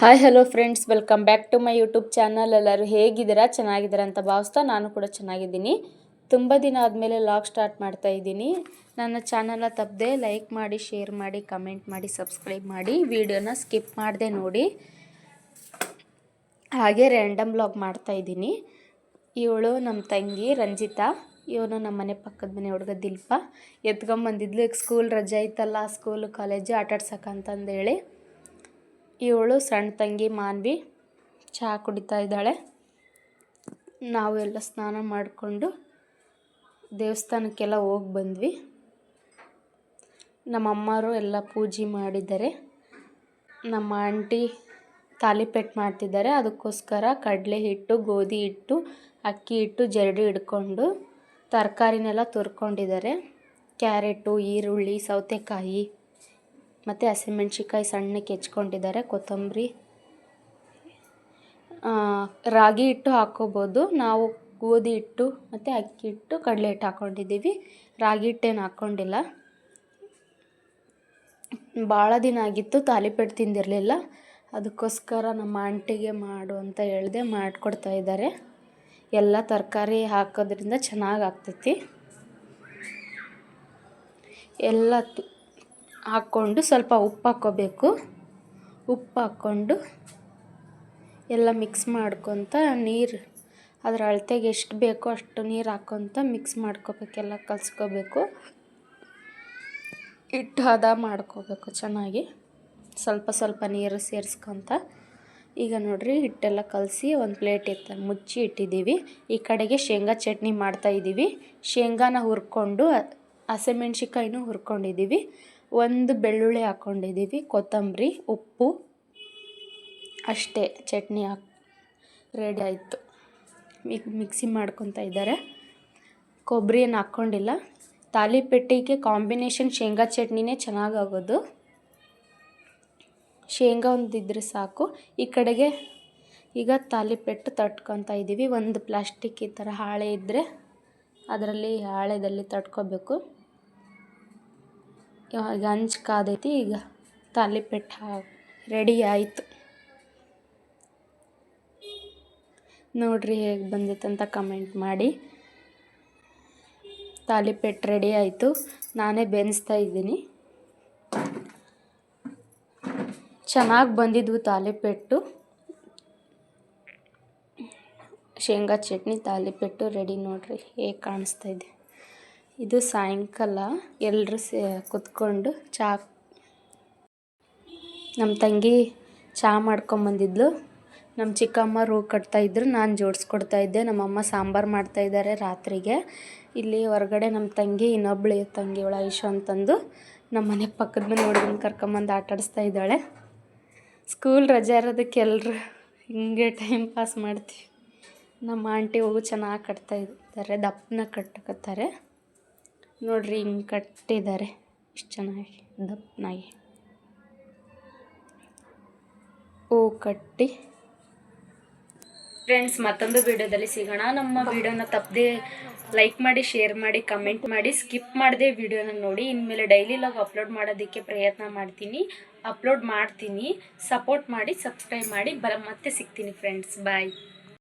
Hi hello friends welcome back to my YouTube channel ಎಲ್ಲರೂ ಹೇಗಿದ್ದೀರಾ? ಚೆನ್ನಾಗಿದ್ದೀರಾ ಅಂತ ಭಾವಿಸ್ತಾ ನಾನು ಕೂಡ ಚೆನ್ನಾಗಿದ್ದೀನಿ. ತುಂಬ ದಿನ ಆದಮೇಲೆ ಲಾಗ್ ಸ್ಟಾರ್ಟ್ ಮಾಡ್ತಾ ಇದ್ದೀನಿ. ನನ್ನ ಚಾನಲ್ನ ತಪ್ಪದೆ ಲೈಕ್ ಮಾಡಿ ಶೇರ್ ಮಾಡಿ ಕಮೆಂಟ್ ಮಾಡಿ ಸಬ್ಸ್ಕ್ರೈಬ್ ಮಾಡಿ. ವಿಡಿಯೋನ ಸ್ಕಿಪ್ ಮಾಡದೆ ನೋಡಿ. ಹಾಗೆ ರ್ಯಾಂಡಮ್ ಲಾಗ್ ಮಾಡ್ತಾ ಇದ್ದೀನಿ. ಇವಳು ನಮ್ಮ ತಂಗಿ ರಂಜಿತಾ. ಇವನು ನಮ್ಮ ಮನೆ ಪಕ್ಕದ ಮನೆ ಹುಡುಗ ದಿಲ್ಪ. ಎತ್ಕೊಂಬಂದಿದ್ಲು ಈಗ ಸ್ಕೂಲ್ ರಜೆ ಇತ್ತಲ್ಲ ಸ್ಕೂಲು ಕಾಲೇಜು ಆಟಾಡ್ಸಕ್ಕಂತಂದೇಳಿ ಇವಳು ಸಣ್ಣ ತಂಗಿ ಮಾನ್ವಿ ಚಹಾ ಕುಡಿತಾ ಇದ್ದಾಳೆ. ನಾವೆಲ್ಲ ಸ್ನಾನ ಮಾಡಿಕೊಂಡು ದೇವಸ್ಥಾನಕ್ಕೆಲ್ಲ ಹೋಗಿ ಬಂದ್ವಿ. ನಮ್ಮ ಅಮ್ಮರು ಎಲ್ಲ ಪೂಜೆ ಮಾಡಿದ್ದಾರೆ. ನಮ್ಮ ಆಂಟಿ ತಾಲಿಪೆಟ್ಟು ಮಾಡ್ತಿದ್ದಾರೆ. ಅದಕ್ಕೋಸ್ಕರ ಕಡಲೆ ಹಿಟ್ಟು, ಗೋಧಿ ಹಿಟ್ಟು, ಅಕ್ಕಿ ಹಿಟ್ಟು ಜರಡಿ ಹಿಡ್ಕೊಂಡು ತರಕಾರಿನೆಲ್ಲ ತುರ್ಕೊಂಡಿದ್ದಾರೆ. ಕ್ಯಾರೆಟು, ಈರುಳ್ಳಿ, ಸೌತೆಕಾಯಿ ಮತ್ತು ಹಸಿಮೆಣ್ಸಿಕಾಯಿ ಸಣ್ಣಕ್ಕೆ ಹೆಚ್ಕೊಂಡಿದ್ದಾರೆ, ಕೊತ್ತಂಬರಿ ರಾಗಿ ಹಿಟ್ಟು ಹಾಕ್ಕೋಬೋದು. ನಾವು ಗೋಧಿ ಹಿಟ್ಟು ಮತ್ತು ಅಕ್ಕಿ ಹಿಟ್ಟು, ಕಡಲೆ ಹಿಟ್ಟು ಹಾಕ್ಕೊಂಡಿದ್ದೀವಿ. ರಾಗಿ ಹಿಟ್ಟೇನು ಹಾಕ್ಕೊಂಡಿಲ್ಲ. ಭಾಳ ದಿನ ಆಗಿತ್ತು ತಾಲಿಪೇಟ್ ತಿಂದಿರಲಿಲ್ಲ. ಅದಕ್ಕೋಸ್ಕರ ನಮ್ಮ ಆಂಟಿಗೆ ಮಾಡು ಅಂತ ಹೇಳಿದೆ ಮಾಡಿಕೊಡ್ತಾ ಇದ್ದಾರೆ. ಎಲ್ಲ ತರಕಾರಿ ಹಾಕೋದ್ರಿಂದ ಚೆನ್ನಾಗಿ ಆಗ್ತೈತಿ. ಎಲ್ಲ ಹಾಕ್ಕೊಂಡು ಸ್ವಲ್ಪ ಉಪ್ಪು ಹಾಕ್ಕೋಬೇಕು. ಉಪ್ಪು ಹಾಕ್ಕೊಂಡು ಎಲ್ಲ ಮಿಕ್ಸ್ ಮಾಡ್ಕೊತ ನೀರು ಅದರ ಅಳತೆಗೆ ಎಷ್ಟು ಬೇಕೋ ಅಷ್ಟು ನೀರು ಹಾಕ್ಕೊತ ಮಿಕ್ಸ್ ಮಾಡ್ಕೋಬೇಕೆಲ್ಲ ಕಲಸ್ಕೋಬೇಕು. ಹಿಟ್ಟು ಹದ ಮಾಡ್ಕೋಬೇಕು ಚೆನ್ನಾಗಿ. ಸ್ವಲ್ಪ ಸ್ವಲ್ಪ ನೀರು ಸೇರಿಸ್ಕೊತ. ಈಗ ನೋಡಿರಿ ಹಿಟ್ಟೆಲ್ಲ ಕಲಸಿ ಒಂದು ಪ್ಲೇಟ್ ಇತ್ತು ಮುಚ್ಚಿ ಇಟ್ಟಿದ್ದೀವಿ. ಈ ಕಡೆಗೆ ಶೇಂಗಾ ಚಟ್ನಿ ಮಾಡ್ತಾಯಿದ್ದೀವಿ ಶೇಂಗಾನ ಹುರ್ಕೊಂಡು ಹಸಿಮೆಣ್ಸಿಕಾಯಿನೂ ಹುರ್ಕೊಂಡಿದ್ದೀವಿ. ಒಂದು ಬೆಳ್ಳುಳ್ಳಿ ಹಾಕ್ಕೊಂಡಿದ್ದೀವಿ ಕೊತ್ತಂಬರಿ, ಉಪ್ಪು, ಅಷ್ಟೇ ಚಟ್ನಿ ಹಾಕ್, ರೆಡಿ ಆಯಿತು. ಮಿಕ್, ಮಿಕ್ಸಿ ಮಾಡ್ಕೊತ ಇದ್ದಾರೆ. ಕೊಬ್ಬರಿ ಏನು ಹಾಕ್ಕೊಂಡಿಲ್ಲ. ತಾಲಿಪೆಟ್ಟಿಗೆ ಕಾಂಬಿನೇಷನ್ ಶೇಂಗಾ ಚಟ್ನಿನೇ ಚೆನ್ನಾಗಾಗೋದು. ಶೇಂಗಾ ಒಂದಿದ್ರೆ ಸಾಕು. ಈ ಕಡೆಗೆ ಈಗ ತಾಲಿಪೆಟ್ಟು ತಟ್ಕೊತಾ ಇದ್ದೀವಿ. ಒಂದು ಪ್ಲಾಸ್ಟಿಕ್ ಈ ಥರ ಹಾಳೆ ಇದ್ದರೆ ಅದರಲ್ಲಿ ಹಾಳೆದಲ್ಲಿ ತಟ್ಕೋಬೇಕು. ಇವಾಗ ಹಂಚು ಕಾದೈತಿ, ಈಗ ತಾಲಿಪೆಟ್ಟು ರೆಡಿ ಆಯಿತು. ನೋಡಿರಿ ಹೇಗೆ ಬಂದಿತ್ತಂತ ಕಮೆಂಟ್ ಮಾಡಿ. ತಾಲಿಪೆಟ್ಟು ರೆಡಿ ಆಯಿತು. ನಾನೇ ಬೆನ್ನಿಸ್ತಾ ಇದ್ದೀನಿ. ಚೆನ್ನಾಗಿ ಬಂದಿದ್ವು ತಾಲಿಪೆಟ್ಟು ಶೇಂಗಾ ಚಟ್ನಿ ತಾಲಿಪೆಟ್ಟು ರೆಡಿ ನೋಡಿರಿ ಹೇಗೆ ಕಾಣಿಸ್ತಾ ಇದೆ. ಇದು ಸಾಯಂಕಾಲ ಎಲ್ಲರೂ ಸೇ, ಕುತ್ಕೊಂಡು ಚಹಾ ನಮ್ಮ ತಂಗಿ ಚಹಾ ಮಾಡ್ಕೊಂಬಂದಿದ್ಲು. ನಮ್ಮ ಚಿಕ್ಕಮ್ಮ ರೂ ಕಟ್ತಾಯಿದ್ರು ನಾನು ಜೋಡಿಸ್ಕೊಡ್ತಾ ಇದ್ದೆ. ನಮ್ಮಮ್ಮ ಸಾಂಬಾರು ಮಾಡ್ತಾಯಿದ್ದಾರೆ ರಾತ್ರಿಗೆ. ಇಲ್ಲಿ ಹೊರಗಡೆ ನಮ್ಮ ತಂಗಿ, ಇನ್ನೊಬ್ಳು ತಂಗಿ ಇವಳು ಐಶು ಅಂತಂದು ನಮ್ಮ ಮನೆ ಪಕ್ಕದ ಮನೆ ಹುಡುಗನ ಕರ್ಕೊಂಬಂದು ಆಟಾಡಿಸ್ತಾ ಇದ್ದಾಳೆ. ಸ್ಕೂಲ್ ರಜೆ ಇರೋದಕ್ಕೆ ಎಲ್ಲರೂ ಹಿಂಗೆ ಟೈಮ್ ಪಾಸ್ ಮಾಡ್ತೀವಿ. ನಮ್ಮ ಆಂಟಿ ಹೋಗು ಚೆನ್ನಾಗಿ ಕಟ್ತಾ ಇದ್ದಾರೆ, ದಪ್ಪನ ಕಟ್ಟಕತ್ತಾರೆ ನೋಡ್ರಿ ಹಿಂಗೆ ಕಟ್ಟಿದ್ದಾರೆ ಇಷ್ಟು ಚೆನ್ನಾಗಿ ದಪ್ಪನಾಗಿ ಹೂ ಕಟ್ಟಿ. ಫ್ರೆಂಡ್ಸ್ ಮತ್ತೊಂದು ವಿಡಿಯೋದಲ್ಲಿ ಸಿಗೋಣ. ನಮ್ಮ ವಿಡಿಯೋನ ತಪ್ಪದೆ ಲೈಕ್ ಮಾಡಿ ಶೇರ್ ಮಾಡಿ ಕಮೆಂಟ್ ಮಾಡಿ ಸ್ಕಿಪ್ ಮಾಡಿದೆ ವಿಡಿಯೋನ ನೋಡಿ. ಇನ್ಮೇಲೆ ಡೈಲಿ ಲಾಗ್ ಅಪ್ಲೋಡ್ ಮಾಡೋದಕ್ಕೆ ಪ್ರಯತ್ನ ಮಾಡ್ತೀನಿ. ಅಪ್ಲೋಡ್ ಮಾಡ್ತೀನಿ. ಸಪೋರ್ಟ್ ಮಾಡಿ ಸಬ್ಸ್ಕ್ರೈಬ್ ಮಾಡಿ. ಬರ, ಮತ್ತೆ ಸಿಗ್ತೀನಿ ಫ್ರೆಂಡ್ಸ್ ಬಾಯ್